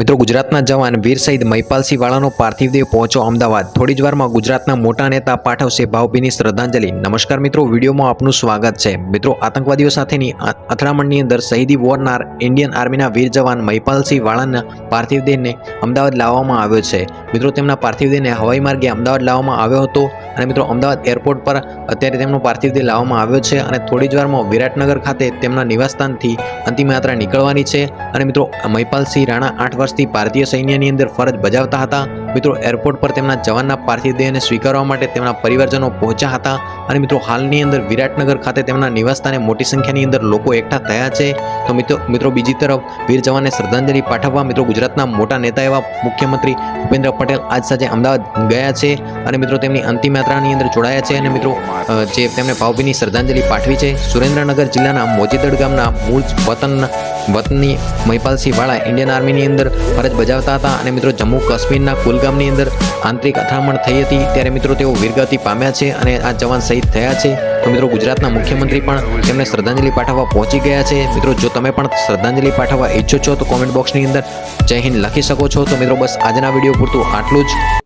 મિત્રો, ગુજરાતના જવાન વીર શહીદ મહિપાલસિંહ વાળાનો પાર્થિવ દેહ પહોંચ્યો અમદાવાદ. થોડી જ વારમાં ગુજરાતના મોટા નેતા પાઠવશે ભાવભીની શ્રદ્ધાંજલિ. નમસ્કાર મિત્રો, વિડીયોમાં આપનું સ્વાગત છે. મિત્રો, આતંકવાદીઓ સાથેની અથડામણની અંદર શહીદી વોરનાર ઇન્ડિયન આર્મીના વીર જવાન મહિપાલસિંહ વાળાના પાર્થિવ દેહને અમદાવાદ લાવવામાં આવ્યો છે. મિત્રો, તેમના પાર્થિવ દેહને હવાઈ માર્ગે અમદાવાદ લાવવામાં આવ્યો હતો અને મિત્રો, અમદાવાદ એરપોર્ટ પર અત્યારે તેમનો પાર્થિવ દેહ લાવવામાં આવ્યો છે અને થોડી જ વારમાં વિરાટનગર ખાતે તેમના નિવાસસ્થાનથી અંતિમ યાત્રા નીકળવાની છે. અને મિત્રો, મહિપાલસિંહ રાણા આઠ વર્ષથી ભારતીય સૈન્યની અંદર ફરજ બજાવતા હતા. મિત્રો એરપોર્ટ પર તેમના જવાનના પાર્થિવ દેહને સ્વીકારવા માટે તેમના પરિવારજનો પહોંચ્યા હતા અને મિત્રો, હાલની અંદર વિરાટનગર ખાતે તેમના નિવાસસ્થાને મોટી સંખ્યાની અંદર લોકો એકઠા થયા છે. તો મિત્રો મિત્રો, બીજી તરફ વીર જવાનને શ્રદ્ધાંજલિ પાઠવવા મિત્રો, ગુજરાતના મોટા નેતા એવા મુખ્યમંત્રી ભૂપેન્દ્ર પટેલ આજ સાંજે અમદાવાદ ગયા છે અને મિત્રો, તેમની અંતિમ યાત્રાની અંદર જોડાયા છે અને મિત્રો જે તેમને ભાવભીની શ્રદ્ધાંજલિ પાઠવી છે. સુરેન્દ્રનગર જિલ્લાના મોજીદડ ગામના મૂળ વતન વતની મહિપાલસિંહ વાળા ઇન્ડિયન આર્મીની અંદર ફરજ બજાવતા હતા અને મિત્રો જમ્મુ કાશ્મીરના કુલગામની અંદર આંતરિક અથડામણ થઈ હતી. ત્યારે મિત્રો તેઓ વીરગતિ પામ્યા છે અને આ જવાન શહીદ થયા છે. તો મિત્રો ગુજરાતના મુખ્યમંત્રી પણ તેમને શ્રદ્ધાંજલિ પાઠવવા પહોંચી ગયા છે. મિત્રો જો તમે પણ શ્રદ્ધાંજલિ પાઠવવા ઈચ્છો છો તો કોમેન્ટ બોક્સની અંદર જય હિન્દ લખી શકો છો. તો મિત્રો બસ આજના વીડિયો પૂરતું આટલું જ.